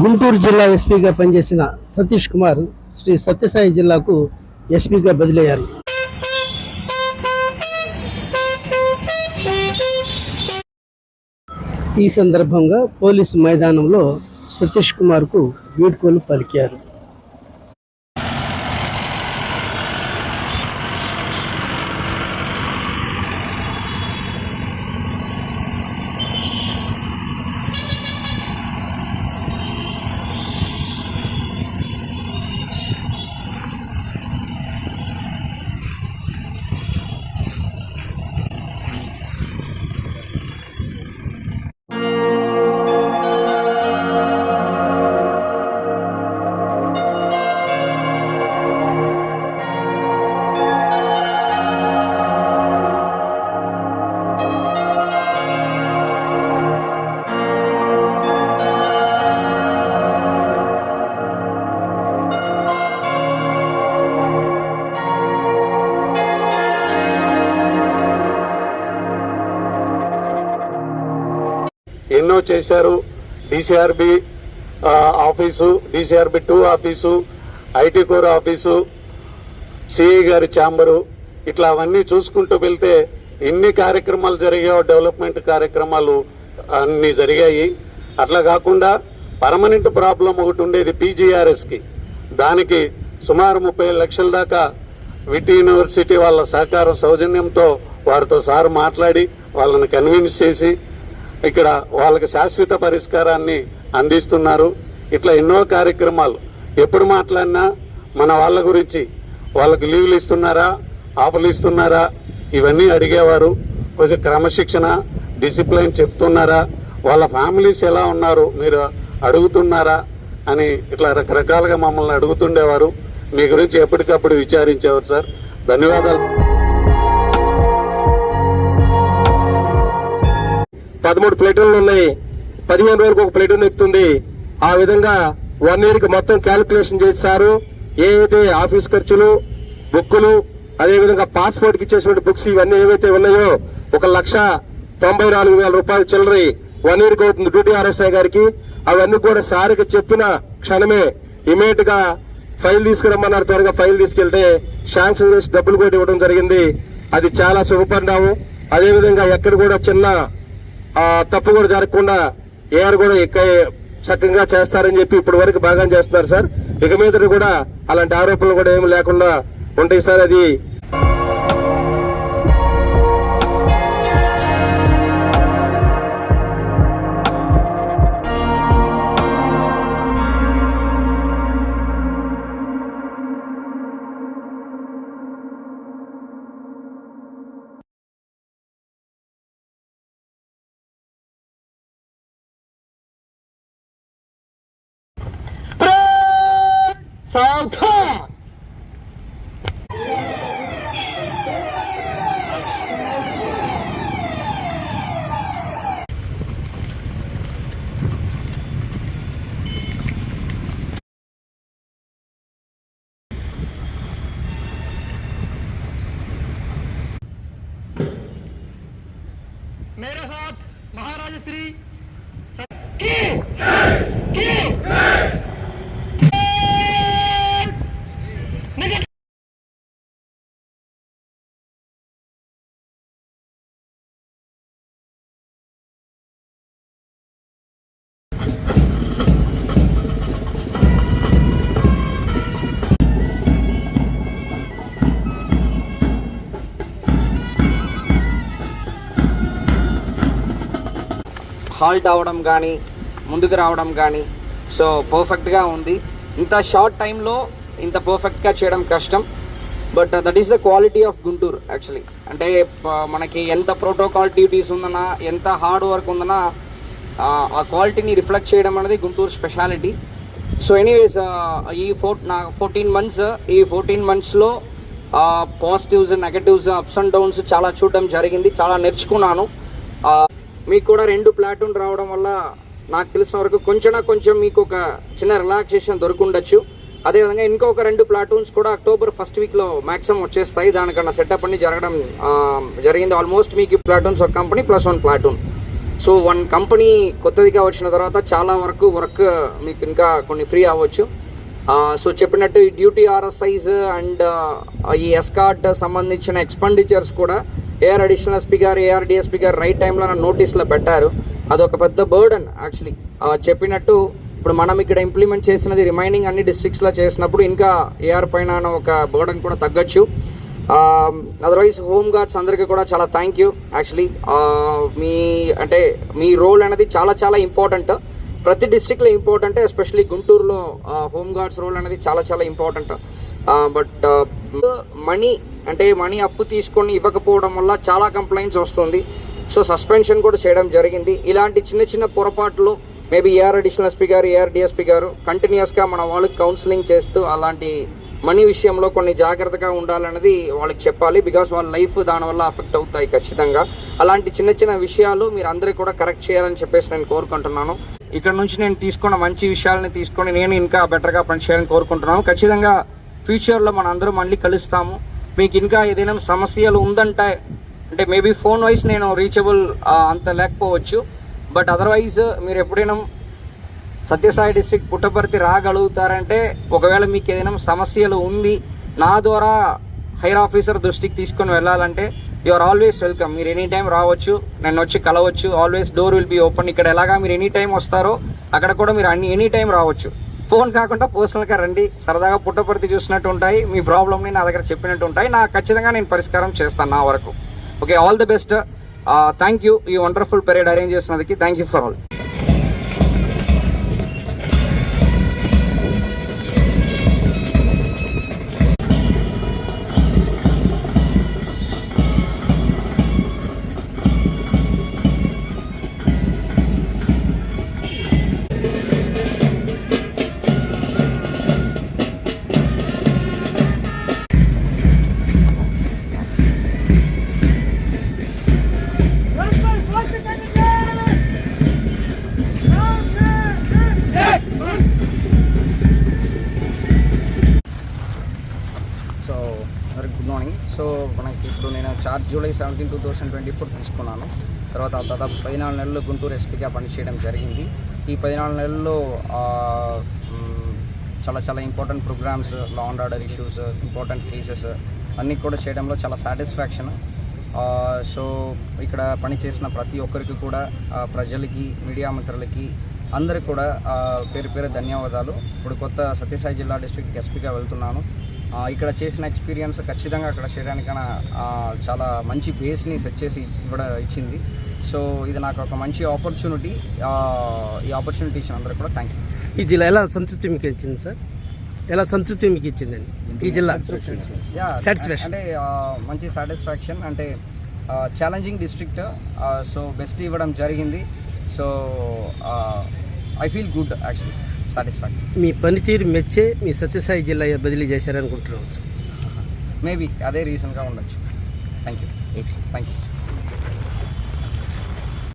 గుంటూరు జిల్లా ఎస్పీగా పనిచేసిన సతీష్ కుమార్ శ్రీ సత్యసాయి జిల్లాకు ఎస్పీగా బదిలయ్యారు. ఈ సందర్భంగా పోలీసు మైదానంలో సతీష్ కుమార్కు వీడ్కోలు పలికారు. చేశారు. DCRB office DCRB two office IT core office CI గారి ఛాంబరు ఇట్లా అవన్నీ చూసుకుంటూ వెళ్తే ఎన్ని కార్యక్రమాలు జరిగాయో డెవలప్మెంట్ కార్యక్రమాలు అన్నీ జరిగాయి. అట్లా కాకుండా పర్మనెంట్ ప్రాబ్లం ఒకటి ఉండేది పీజీఆర్ఎస్కి దానికి సుమారు ముప్పై లక్షల దాకా విటి యూనివర్సిటీ వాళ్ళ సహకారం సౌజన్యంతో వారితో సార్ మాట్లాడి వాళ్ళని కన్విన్స్ చేసి ఇక్కడ వాళ్ళకి శాశ్వత పరిష్కారాన్ని అందిస్తున్నారు. ఇట్లా ఎన్నో కార్యక్రమాలు ఎప్పుడు మాట్లాడినా మన వాళ్ళ గురించి వాళ్ళకి లీవ్లు ఇస్తున్నారా ఆపలు ఇస్తున్నారా ఇవన్నీ అడిగేవారు. కొంచెం క్రమశిక్షణ డిసిప్లిన్ చెప్తున్నారా వాళ్ళ ఫ్యామిలీస్ ఎలా ఉన్నారు మీరు అడుగుతున్నారా అని ఇట్లా రకరకాలుగా మమ్మల్ని అడుగుతుండేవారు. మీ గురించి ఎప్పటికప్పుడు విచారించేవారు సార్. ధన్యవాదాలు. పదమూడు ప్లేటూన్లు ఉన్నాయి. పదిహేను రోజులకు ఒక ప్లేటూన్ ఎక్కుతుంది ఆ విధంగా వన్ ఇయర్కి మొత్తం క్యాలిక్యులేషన్ చేస్తారు ఏ అయితే ఆఫీస్ ఖర్చులు బుక్కులు అదేవిధంగా పాస్పోర్ట్కి ఇచ్చేసినటువంటి బుక్స్ ఇవన్నీ ఏవైతే ఉన్నాయో ఒక లక్ష తొంభై నాలుగు వేల రూపాయలు చిల్లరి వన్ ఇయర్కి అవుతుంది డ్యూటీ ఆర్ఎస్ఐ గారికి. అవన్నీ కూడా సార్కి చెప్పిన క్షణమే ఇమీడియట్గా ఫైల్ తీసుకురమ్మన్నారు. త్వరగా ఫైల్ తీసుకెళ్తే శాంక్షన్ చేసి డబ్బులు కూడా ఇవ్వడం జరిగింది. అది చాలా శుభపడ్డాము అదేవిధంగా ఎక్కడ కూడా చిన్న తప్పు కూడా జరగకుండా ఏఆర్ కూడా ఎక్క చక్కగా చేస్తారని చెప్పి ఇప్పటి వరకు బాగా చేస్తున్నారు సార్. ఇక మీద కూడా అలాంటి ఆరోపణలు కూడా ఏమి లేకుండా ఉంటాయి సార్. అది सावधान। मेरे साथ महाराज श्री की, की, की, की, హాల్ట్ అవ్వడం కానీ ముందుకు రావడం కానీ సో పర్ఫెక్ట్గా ఉంది. ఇంత షార్ట్ టైంలో ఇంత పర్ఫెక్ట్గా చేయడం కష్టం. But that is the quality of Guntur actually అంటే మనకి ఎంత ప్రోటోకాల్ డ్యూటీస్ ఉందన్నా ఎంత హార్డ్ వర్క్ ఉందన్నా ఆ, క్వాలిటీని రిఫ్లెక్ట్ చేయడం అనేది గుంటూరు స్పెషాలిటీ సో ఎనీవేస్ ఈ ఫోర్ నా ఫోర్టీన్ మంత్స్ ఈ ఫోర్టీన్ మంత్స్లో positives negatives ups and downs చాలా చూడడం జరిగింది. చాలా నేర్చుకున్నాను. మీకు కూడా రెండు ప్లాటూన్ రావడం వల్ల నాకు తెలిసిన వరకు కొంచెం కొంచెం మీకు ఒక చిన్న రిలాక్సేషన్ దొరుకుండొచ్చు. అదేవిధంగా ఇంకొక రెండు ప్లాటూన్స్ కూడా అక్టోబర్ ఫస్ట్ వీక్లో మ్యాక్సిమం వచ్చేస్తాయి. దానికన్నా సెటప్ అన్ని జరగడం జరిగింది. ఆల్మోస్ట్ మీకు ప్లాటూన్స్ ఒక company plus one platoon so one company కొత్తదిగా వచ్చిన తర్వాత చాలా వరకు వర్క్ మీకు ఇంకా కొన్ని ఫ్రీ అవ్వచ్చు. సో చెప్పినట్టు ఈ డ్యూటీ ఆర్ఎస్ఐస్ అండ్ ఈ ఎస్కార్ట్ సంబంధించిన ఎక్స్పెండిచర్స్ కూడా ఏఆర్ అడిషనల్ ఎస్పీ గారు ఏఆర్ గారు రైట్ టైంలో నోటీస్లో పెట్టారు. అదొక పెద్ద బర్డన్ యాక్చువల్లీ చెప్పినట్టు ఇప్పుడు మనం ఇక్కడ ఇంప్లిమెంట్ చేసినది రిమైనింగ్ అన్ని డిస్ట్రిక్ట్స్లో చేసినప్పుడు ఇంకా ఏఆర్ పైన ఒక బర్డన్ కూడా తగ్గొచ్చు. అదర్వైజ్ హోమ్ గార్డ్స్ అందరికీ కూడా చాలా థ్యాంక్ యూ యాక్చువల్లీ మీ అంటే మీ రోల్ అనేది చాలా చాలా ఇంపార్టెంట్ ప్రతి డిస్ట్రిక్ట్లో ఇంపార్టెంట్ ఎస్పెషలీ గుంటూరులో హోమ్ గార్డ్స్ రోల్ అనేది చాలా చాలా ఇంపార్టెంట్ బట్ మనీ అంటే మనీ అప్పు తీసుకొని ఇవ్వకపోవడం వల్ల చాలా కంప్లైంట్స్ వస్తుంది. సో సస్పెన్షన్ కూడా చేయడం జరిగింది. ఇలాంటి చిన్న చిన్న పొరపాట్లు మేబీ ఏఆర్ అడిషనల్ ఎస్పీ గారు ఏఆర్ డిఎస్పీ గారు కంటిన్యూస్గా మన వాళ్ళకి కౌన్సిలింగ్ చేస్తూ అలాంటి మనీ విషయంలో కొన్ని జాగ్రత్తగా ఉండాలన్నది వాళ్ళకి చెప్పాలి. బికాస్ వాళ్ళ లైఫ్ దానివల్ల అఫెక్ట్ అవుతాయి ఖచ్చితంగా. అలాంటి చిన్న చిన్న విషయాలు మీరు అందరూ కూడా కరెక్ట్ చేయాలని చెప్పేసి నేను కోరుకుంటున్నాను. ఇక్కడ నుంచి నేను తీసుకున్న మంచి విషయాలని తీసుకొని నేను ఇంకా బెటర్గా పనిచేయాలని కోరుకుంటున్నాను ఖచ్చితంగా ఫ్యూచర్లో మన అందరూ మళ్ళీ కలుస్తాము. మీకు ఇంకా ఏదైనా సమస్యలు ఉందంటే అంటే మేబీ ఫోన్ వైస్ నేను రీచబుల్ అంత లేకపోవచ్చు. బట్ అదర్వైజ్ మీరు ఎప్పుడైనా సత్యసాయి డిస్ట్రిక్ట్ పుట్టపర్తి రాగలుగుతారంటే ఒకవేళ మీకు ఏదైనా సమస్యలు ఉంది నా ద్వారా హైర్ ఆఫీసర్ దృష్టికి తీసుకొని వెళ్ళాలంటే యు ఆర్ ఆల్వేస్ వెల్కమ్ మీరు ఎనీ టైం రావచ్చు నన్ను వచ్చి కలవచ్చు always door will be open ఇక్కడ ఎలాగా మీరు ఎనీ టైం వస్తారో అక్కడ కూడా మీరు అన్ని ఎనీ టైం రావచ్చు. ఫోన్ కాకుండా పర్సనల్గా రండి. సరదాగా పుట్టపర్తి చూసినట్టు ఉంటాయి. మీ ప్రాబ్లమ్ని నా దగ్గర చెప్పినట్టు ఉంటాయి. నా ఖచ్చితంగా నేను పరిష్కారం చేస్తాను నా వరకు. Okay all the best thank you ఈ వండర్ఫుల్ పెరియడ్ అరేంజ్ చేసినందుకు థ్యాంక్ యూ ఫర్ ఆల్ నాకు ఇప్పుడు నేను charge July seventeen two thousand twenty four తీసుకున్నాను. తర్వాత దాదాపు పదినాలుగు నెలలు గుంటూరు ఎస్పీగా పనిచేయడం జరిగింది. ఈ పదినాలుగు నెలల్లో చాలా చాలా important programmes law and order issues important cases అన్నీ కూడా చేయడంలో చాలా సాటిస్ఫాక్షన్ సో ఇక్కడ పనిచేసిన ప్రతి ఒక్కరికి కూడా ప్రజలకి మీడియా మిత్రులకి అందరికి కూడా పేరు పేరు ధన్యవాదాలు. ఇప్పుడు కొత్త సత్యసాయి జిల్లా డిస్ట్రిక్ట్కి ఎస్పీగా వెళ్తున్నాను. ఇక్కడ చేసిన ఎక్స్పీరియన్స్ ఖచ్చితంగా అక్కడ చేయడానికైనా ఆ, చాలా మంచి బేస్ని సెట్ చేసి ఇవ్వడ ఇచ్చింది. సో ఇది నాకు ఒక మంచి ఆపర్చునిటీ ఈ ఆపర్చునిటీ ఇచ్చిన అందరికి కూడా థ్యాంక్ యూ ఈ జిల్లా ఎలా సంతృప్తి మీకు ఇచ్చింది సార్? ఎలా సంతృప్తి మీకు ఇచ్చిందండి ఈ జిల్లా. అంటే మంచి సాటిస్ఫాక్షన్ అంటే ఛాలెంజింగ్ డిస్ట్రిక్ట్ సో బెస్ట్ ఇవ్వడం జరిగింది. So I feel good actually satisfaction మీ పనితీరు మెచ్చే మీ సత్యసాయి జిల్లా బదిలీ చేశారనుకుంటున్నాను. మేబీ అదే రీజన్గా ఉండొచ్చు. Thank you thank you